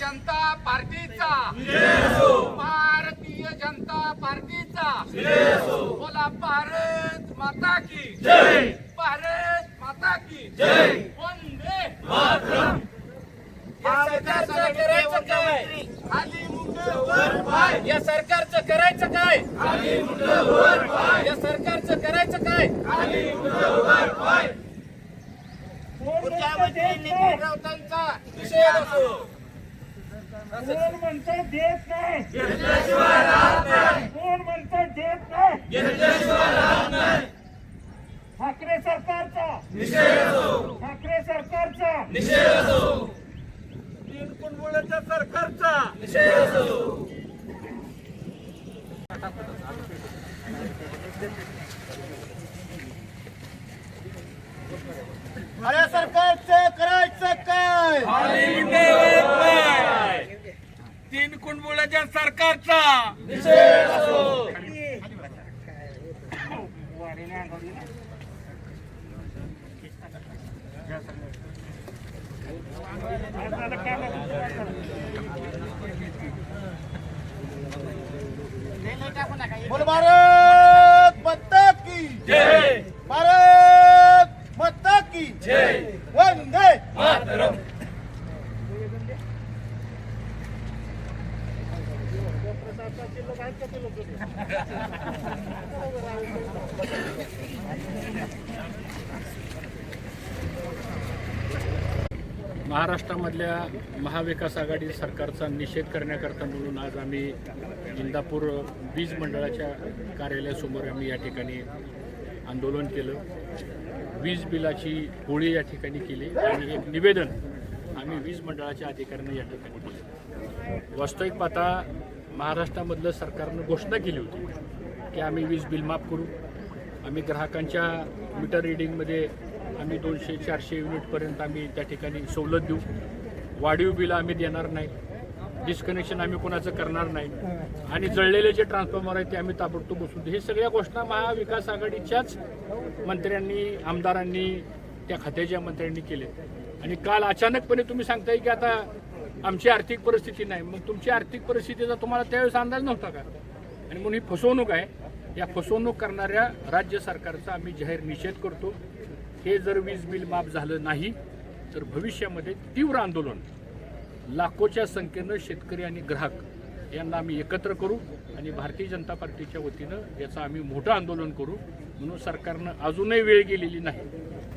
जनता पार्टीचा. भारतीय जनता पार्टीचा. बोला भारत माता की. भारत माता की. वंदे या सरकारचं करायचं काय? खाली मुंड वर पाय. या सरकारचं करायचं काय? खाली मुंड वर पाय. या सरकारचं करायचं काय? खाली वर पाय. राऊतांचा विषय असो कोण म्हणतो देत नाही? कोण म्हणतो देत नाही? ठाकरे सरकारचा. ठाकरे सरकारचा. निषेध असो. कुणबुळ्याच्या सरकारचा. निषेध असो सरकारचं करायचं काय तीन सरकारचा. बोल भारत माता की जय भारत माता की जय वंदे मातरम महाराष्ट्रामधल्या महाविकास आघाडी सरकारचा निषेध करण्याकरता म्हणून आज आम्ही इंदापूर वीज मंडळाच्या कार्यालयासमोर आम्ही या ठिकाणी आंदोलन केलं. वीज बिलाची होळी या ठिकाणी केली आणि एक निवेदन आम्ही वीज मंडळाच्या अधिकाऱ्यांना या ठिकाणी केलं वास्तविक पाहता महाराष्ट्रामधलं सरकारनं घोषणा केली होती की आम्ही वीज बिल माफ करू. आम्ही ग्राहकांच्या मीटर रिडिंगमध्ये आम्ही दोनशे चारशे युनिटपर्यंत आम्ही त्या ठिकाणी सवलत देऊ. वाढीव बिल आम्ही देणार नाही. डिस्कनेक्शन आम्ही कोणाचं करणार नाही. आणि जळलेले जे ट्रान्सफॉर्मर आहेत ते आम्ही ताबडतोब बसून देऊ. हे सगळ्या घोषणा महाविकास आघाडीच्याच मंत्र्यांनी आमदारांनी त्या खात्याच्या मंत्र्यांनी केले आणि काल अचानकपणे तुम्ही सांगताय की आता आमची आर्थिक परिस्थिती नाही. मग तुमची आर्थिक परिस्थितीचा तुम्हाला त्यावेळेस अंदाज नव्हता का? आणि म्हणून ही फसवणूक आहे. या फसवणूक करणाऱ्या राज्य सरकारचा आम्ही जाहीर निषेध करतो. हे जर वीज बिल माफ झालं नाही तर भविष्यामध्ये तीव्र आंदोलन. लाखोच्या संख्येनं शेतकरी आणि ग्राहक यांना आम्ही एकत्र करू आणि भारतीय जनता पार्टीच्या वतीनं याचं आम्ही मोठं आंदोलन करू. म्हणून सरकारनं अजूनही वेळ गेलेली नाही.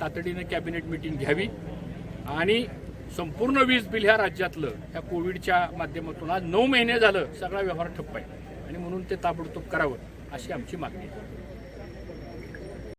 तातडीनं कॅबिनेट मिटिंग घ्यावी. आणि संपूर्ण वीज बिल ह्या राज्यातलं ह्या कोविडच्या माध्यमातून आज नऊ महिने झालं सगळा व्यवहार ठप्प आहे. आणि म्हणून ते ताबडतोब करावं अशी आमची मागणी आहे.